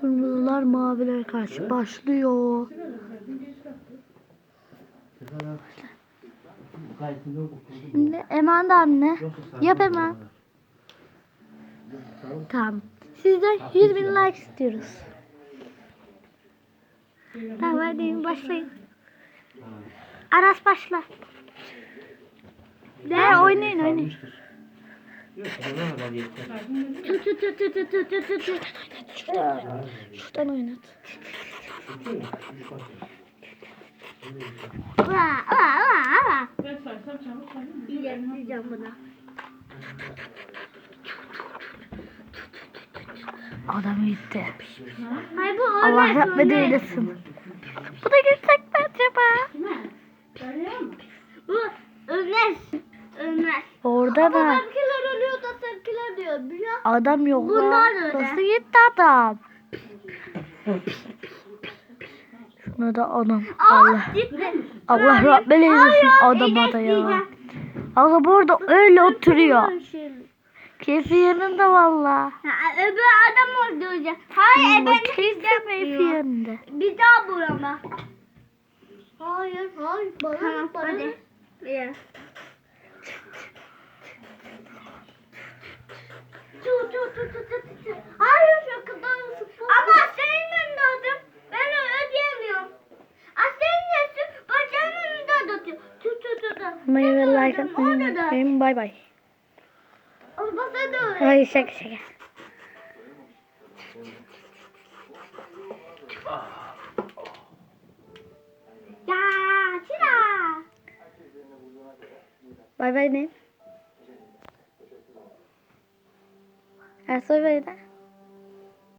Kırmızılar mavilere karşı başlıyor. Şimdi Eman da anne. Yap hemen. Tamam. Sizden 100 bin like istiyoruz. Tamam hadi başlayın. Aras başla. Ne oynayın oynayın. Tut tut tut tut tut tut tut tut. Şuradan oynat. Aa, aa, aa, aa. Diyeceğim buna. Adam gitti. Hayır bu Allah rahmet eylesin. Bu da gitsek mi acaba? Ömer. Ömer. Orada da Biliyor musun? adam yok Bunlar lan. öyle. Nasıl gitti adam? Şuna da adam. Allah. Gitti. Allah rahmet eylesin adama da ya. Allah burada öyle oturuyor. Şöyle. Keyfi yerinde valla. Öbür adam öldürecek. Hayır Hmm, ben Keyfi yerinde. Bir daha vurama. Hayır, hayır. Bana, tamam, bana. Hadi. Bir. Tut, tut, tut, tut, tut, tut. Hayır, şu kadar Ama senin önünde adım. Ben ödeyemiyorum. Senin yaşın bacağımın önünde atıyor. Tut, tut, like atmayı da. Bay bay. Sen de öyle. Hayır şaka şaka. Ya, Çıra. Bay bay ne? Ha, soy bay da.